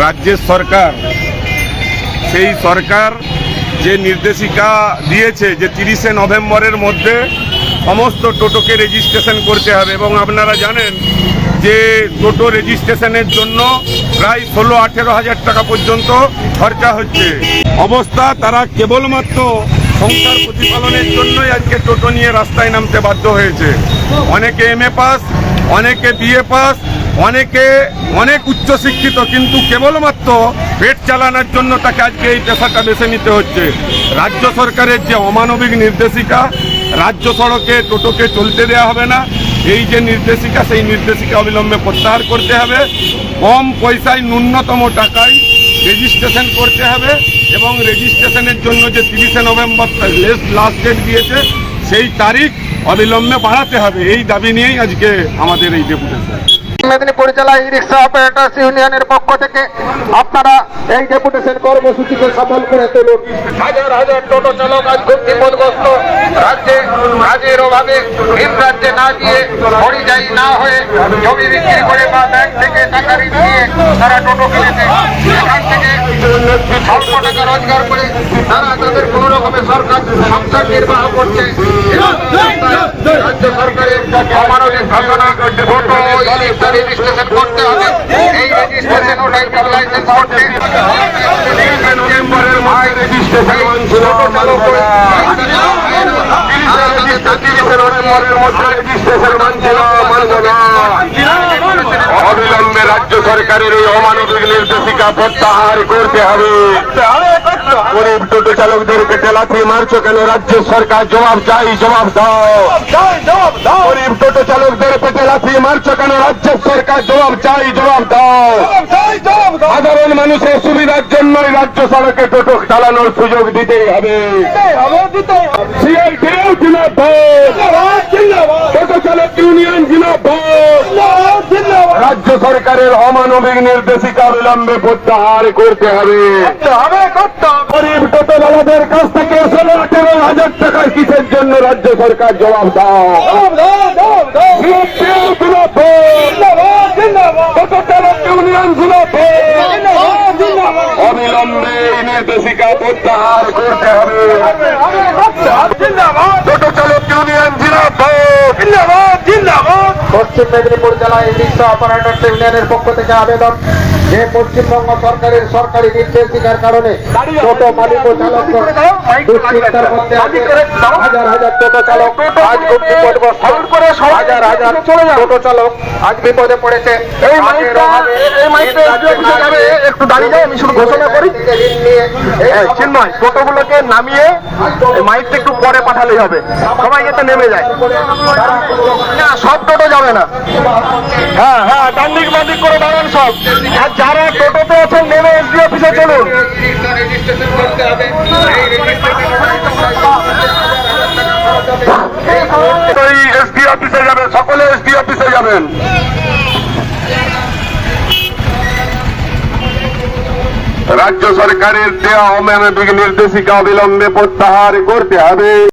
রাজ্যের সরকার, সেই সরকার যে নির্দেশিকা দিয়েছে যে তিরিশে নভেম্বরের মধ্যে সমস্ত টোটোকে রেজিস্ট্রেশন করতে হবে এবং আপনারা জানেন যে টোটো রেজিস্ট্রেশনের জন্য প্রায় ষোলো, আঠেরো হাজার টাকা পর্যন্ত খরচা হচ্ছে। অবস্থা তারা কেবলমাত্র সংসার প্রতিপালনের জন্যই আজকে টোটো নিয়ে রাস্তায় নামতে বাধ্য হয়েছে। অনেকে এম এ পাস অনেকে বিএ পাস অনেকে অনেক উচ্চশিক্ষিত কিন্তু কেবলমাত্র পেট চালানোর জন্য তাকে আজকে এই পেশাটা বেছে নিতে হচ্ছে। রাজ্য সরকারের যে অমানবিক নির্দেশিকা, রাজ্য সড়কে টোটোকে চলতে দেওয়া হবে না, এই যে নির্দেশিকা, সেই নির্দেশিকা অবিলম্বে প্রত্যাহার করতে হবে। কম পয়সায় ন্যূনতম টাকায় রেজিস্ট্রেশন করতে হবে এবং রেজিস্ট্রেশনের জন্য যে তিরিশে নভেম্বর লাস্ট ডেট দিয়েছে, সেই তারিখ অবিলম্বে বাড়াতে হবে। এই দাবি নিয়েই আজকে আমাদের এই ডেপুটেশন মেদিনীপুর জেলা ই রিক্সা অপারেটার্স ইউনিয়নের পক্ষ থেকে আপনারা এই ডেপুটেশন কর্মসূচিকে সফল করে তুলুন। হাজার হাজার টোটো চালক আজ খুব বিপদগ্রস্ত রাজ্যে কাজের অভাবে ভিন রাজ্যে না গিয়ে পরিযায়ী না হয়ে জমি বিক্রি করে বা ব্যাংক থেকে টাকা ঋণ দিয়ে তারা টোটো কিনেছে। এখান থেকে স্বল্প টাকা রোজগার করে তারা তাদের কোন রকমের সরকার সংসার নির্বাহ করছে। রাজ্য সরকারের অমানবিক ঘটনা করতে হবে। এই রেজিস্ট্রেশন ও লাইসেন্স করতে নভেম্বরের মধ্যে রেজিস্ট্রেশন মানছিল মানব তিরিশে নভেম্বরের মধ্যে রেজিস্ট্রেশন মানছিল মানব না সরকারের এই অমানবিক নির্দেশিকা প্রত্যাহার করতে হবে। গরিব টোটো চালকদেরকে টেলাতে মারছো কেন? রাজ্য সরকার জবাব চাই জবাব দাও। গরিব টোটো চালকদের পেটে লাথি মারছো কেন? রাজ্য সরকার জবাব চাই জবাব দাও। সাধারণ মানুষের সুবিধার জন্যই রাজ্য সড়কে টোটো চালানোর সুযোগ দিতেই হবে। সিআইটিও জিন্দাবাদ টোটো চালক ইউনিয়ন জিন্দাবাদ রাজ্য সরকারের অমানবিক নির্দেশিকা অবিলম্বে প্রত্যাহার করতে হবে। গরিব টোটোওয়ালাদের কাছ থেকে ষোলো আঠেরো হাজার টাকার কিসের জন্য রাজ্য সরকার জবাব দাও? অবিলম্বে এই নির্দেশিকা প্রত্যাহার করতে হবে। টোটো চালক ইউনিয়ন জিন্দাবাদ। জিন্দাবাদ পশ্চিম রিক্সা অপারেটর ইউনিয়নের পক্ষ থেকে আবেদন। যে পশ্চিমবঙ্গ সরকারের সরকারি নির্দেশিকার কারণে টোটো মালিক ও চালক দুশ্চিন্তার মধ্যে হাজার হাজার টোটো চালক আজ বিপদগ্রস্ত। হাজার হাজার টোটো চালক আজ বিপদে পড়েছে। এই একটু দাঁড়িয়ে আমি শুধু ঘোষণা করি। চিন্ময় টোটোগুলোকে নামিয়ে মাইকটা একটু পরে পাঠালেই হবে। সবাই এতে নেমে যায়। সব টোটো যাবে না। হ্যাঁ হ্যাঁ ডান্ডিক বান্ডিক করে দাঁড়ান সব। আর যারা টোটোতে আছেন নেমে এসডি অফিসে চলুন। এসডি অফিসে যাবেন সকলে এসডি অফিসে যাবেন। রাজ্য সরকারের দেওয়া অমানবিক নির্দেশিকা অবিলম্বে প্রত্যাহার করতে হবে।